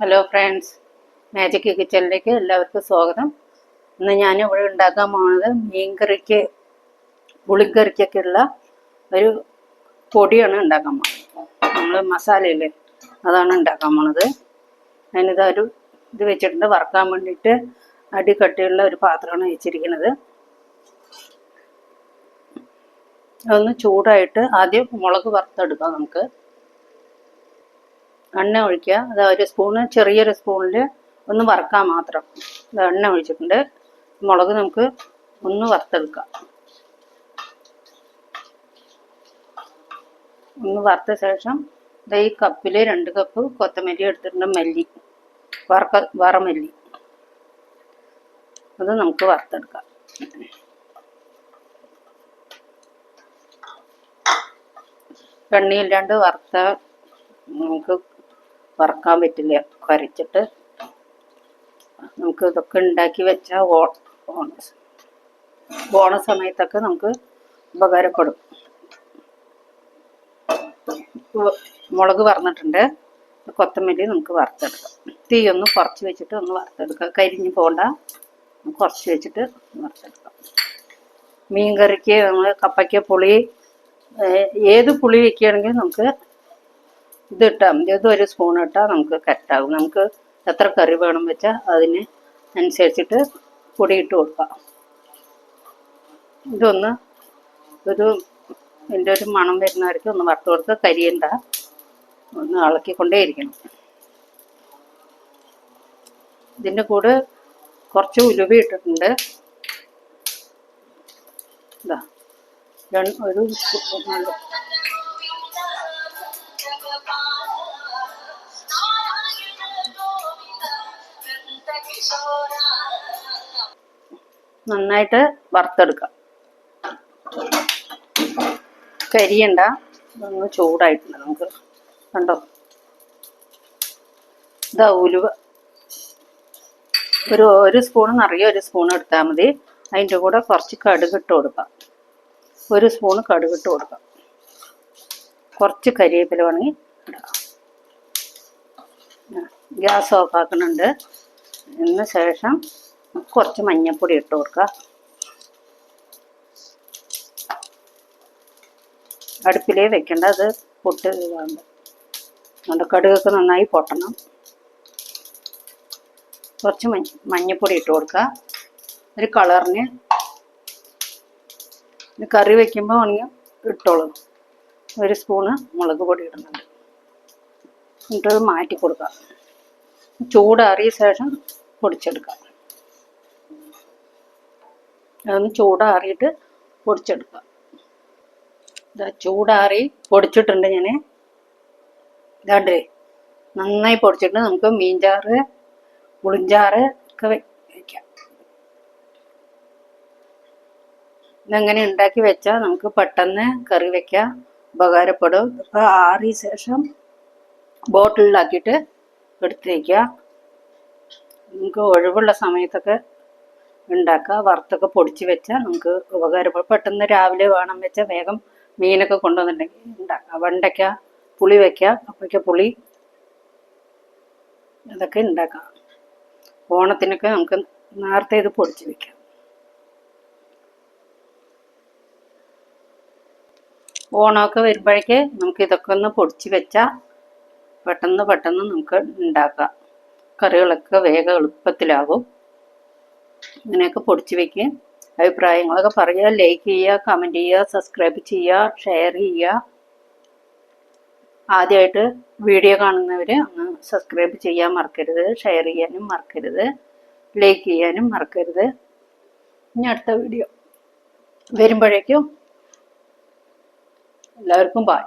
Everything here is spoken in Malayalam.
ഹലോ ഫ്രണ്ട്സ് മാജിക് കിച്ചണിലേക്ക് എല്ലാവർക്കും സ്വാഗതം. ഇന്ന് ഞാൻ ഇവിടെ ഉണ്ടാക്കാൻ പോകുന്നത് മീൻകറിക്ക് പുളിക്കറിക്കൊക്കെയുള്ള ഒരു പൊടിയാണ് ഉണ്ടാക്കാൻ പോകുന്നത്. നമ്മൾ മസാലയില്ലേ അതാണ് ഉണ്ടാക്കാൻ പോണത് അതിനിതൊരു ഇത് വെച്ചിട്ടുണ്ട്. വറക്കാൻ വേണ്ടിയിട്ട് അടി കട്ടിയുള്ള ഒരു പാത്രമാണ് വെച്ചിരിക്കുന്നത്. അതൊന്ന് ചൂടായിട്ട് ആദ്യം മുളക് വറുത്തെടുക്കാം നമുക്ക്. എണ്ണ ഒഴിക്കുക. അത് ഒരു സ്പൂണ് ചെറിയൊരു സ്പൂണിൽ ഒന്ന് വറക്കാൻ മാത്രം. എണ്ണ ഒഴിച്ചിട്ടുണ്ട്. മുളക് നമുക്ക് ഒന്ന് വറുത്തെടുക്കാം. ഒന്ന് വറുത്ത ശേഷം ഈ കപ്പിൽ രണ്ട് കപ്പ് കൊത്തമല്ലി എടുത്തിട്ടുണ്ട് മല്ലി. വറക്ക വറമല്ലി അത് നമുക്ക് വറുത്തെടുക്കാം. എണ്ണയില്ലാണ്ട് വറുത്ത നമുക്ക് വറക്കാൻ പറ്റില്ല. കരച്ചിട്ട് നമുക്ക് ഇതൊക്കെ ഉണ്ടാക്കി വെച്ചാൽ ഓ ഓണ- സമയത്തൊക്കെ നമുക്ക് ഉപകാരപ്പെടും മുളക് വറന്നിട്ടുണ്ട്. കൊത്തമല്ലി നമുക്ക് വറുത്തെടുക്കാം. തീ ഒന്ന് കുറച്ച് വെച്ചിട്ട് ഒന്ന് വറുത്തെടുക്കാം. കരിഞ്ഞ് പോണ്ട. കുറച്ച് വെച്ചിട്ട് വറുത്തെടുക്കാം. മീൻ കറിക്ക് നമ്മൾ കപ്പയ്ക്ക പുളി ഏത് പുളി വെക്കുകയാണെങ്കിലും നമുക്ക് ഇത് ഇട്ടാൽ മതി ഒരു സ്പൂൺ ഇട്ടാൽ നമുക്ക് കറക്റ്റാകും നമുക്ക് എത്ര കറി വേണം വെച്ചാൽ അതിന് അനുസരിച്ചിട്ട് പൊടി ഇട്ട് കൊടുക്കാം. ഇതൊന്ന് ഒരു ഇതിന്റെ ഒരു മണം വരുന്നവർക്ക് ഒന്ന് വറുത്ത് കൊടുത്ത് കരിയണ്ട ഒന്ന് ഇളക്കിക്കൊണ്ടേ ഇരിക്കണം. ഇതിന്റെ കൂടെ കുറച്ച് ഉലുവ ഇട്ടിട്ടുണ്ട്. ഇതാ. ഒരു നന്നായിട്ട് വറുത്തെടുക്കാം. കരിയണ്ട. ഇതൊന്ന് ചൂടായിട്ടുണ്ട് നമുക്ക്. കണ്ടോ? ഇതാ ഉലുവ. ഒരു ഒരു സ്പൂൺ നിറയെ ഒരു സ്പൂൺ എടുത്താൽ മതി. അതിന്റെ കൂടെ കുറച്ച് കടുക് ഇട്ട് കൊടുക്കാം. ഒരു സ്പൂൺ കടുക് ഇട്ട് കൊടുക്കാം. കുറച്ച് കരിവേപ്പില വേണമെങ്കിൽ ഗ്യാസ് ഓഫ് ആക്കുന്നുണ്ട്. ഇതിന് ശേഷം കുറച്ച് മഞ്ഞൾപ്പൊടി ഇട്ട് കൊടുക്കുക. അടുപ്പിലേ വെക്കേണ്ട അത് പൊട്ട് ഇതാണ്ട് അതുകൊണ്ട് കടുകൊക്കെ നന്നായി പൊട്ടണം. കുറച്ച് മഞ്ഞ മഞ്ഞൾപ്പൊടി ഇട്ട് കൊടുക്കുക. ഒരു കളറിന് കറി വെക്കുമ്പോൾ ഉണങ്ങി ഇട്ടോളൂ. ഒരു സ്പൂണ് മുളക് പൊടി ഇടുന്നുണ്ട്. എന്നിട്ട് അത് മാറ്റി കൊടുക്കുക ചൂടാറിയ ശേഷം പൊടിച്ചെടുക്കുക അതൊന്ന് ചൂടാറിയിട്ട് പൊടിച്ചെടുക്കാം. ഇതാ ചൂടാറി പൊടിച്ചിട്ടുണ്ട് ഞാൻ ഇതാണ്ടേ നന്നായി പൊടിച്ചിട്ട് നമുക്ക് മീൻചാറ് പുളിഞ്ചാറ് ഒക്കെ വയ്ക്കാം ഇതെങ്ങനെ ഉണ്ടാക്കി വെച്ചാൽ നമുക്ക് പെട്ടെന്ന് കറി വെക്കാം ഉപകാരപ്പെടും. ഇപ്പം ആറിയ ശേഷം ബോട്ടിലാക്കിയിട്ട് എടുത്ത് വയ്ക്കുക നമുക്ക് ഒഴിവുള്ള സമയത്തൊക്കെ ഉണ്ടാക്കുക. വറുത്തൊക്കെ പൊടിച്ച് വെച്ചാൽ നമുക്ക് ഉപകാരപ്പെടും. പെട്ടെന്ന് രാവിലെ വേണം വെച്ചാൽ വേഗം മീനൊക്കെ കൊണ്ടുവന്നിട്ടുണ്ടെങ്കിൽ ഉണ്ടാക്കുക വെണ്ടയ്ക്ക പുളി വയ്ക്കുക കപ്പയ്ക്ക പുളി ഇതൊക്കെ ഉണ്ടാക്കാം. ഓണത്തിനൊക്കെ നമുക്ക് നേരത്തെ ഇത് പൊടിച്ച് വെക്കാം. ഓണമൊക്കെ വരുമ്പോഴേക്ക് നമുക്ക് ഇതൊക്കെ ഒന്ന് പൊടിച്ച് വെച്ചാൽ പെട്ടെന്ന് പെട്ടെന്ന് നമുക്ക് ഉണ്ടാക്കാം. കറികളൊക്കെ വേഗം എളുപ്പത്തിലാകും ഇങ്ങനെയൊക്കെ പൊടിച്ച് വെക്കുക അഭിപ്രായങ്ങളൊക്കെ പറയുക ലൈക്ക് ചെയ്യുക കമന്റ് ചെയ്യുക സബ്സ്ക്രൈബ് ചെയ്യുക ഷെയർ ചെയ്യുക. ആദ്യമായിട്ട് വീഡിയോ കാണുന്നവർ ഒന്ന് സബ്സ്ക്രൈബ് ചെയ്യാൻ മറക്കരുത് ഷെയർ ചെയ്യാനും മറക്കരുത് ലൈക്ക് ചെയ്യാനും മറക്കരുത്. ഇനി അടുത്ത വീഡിയോ വരുമ്പോഴേക്കും എല്ലാവർക്കും ബായ്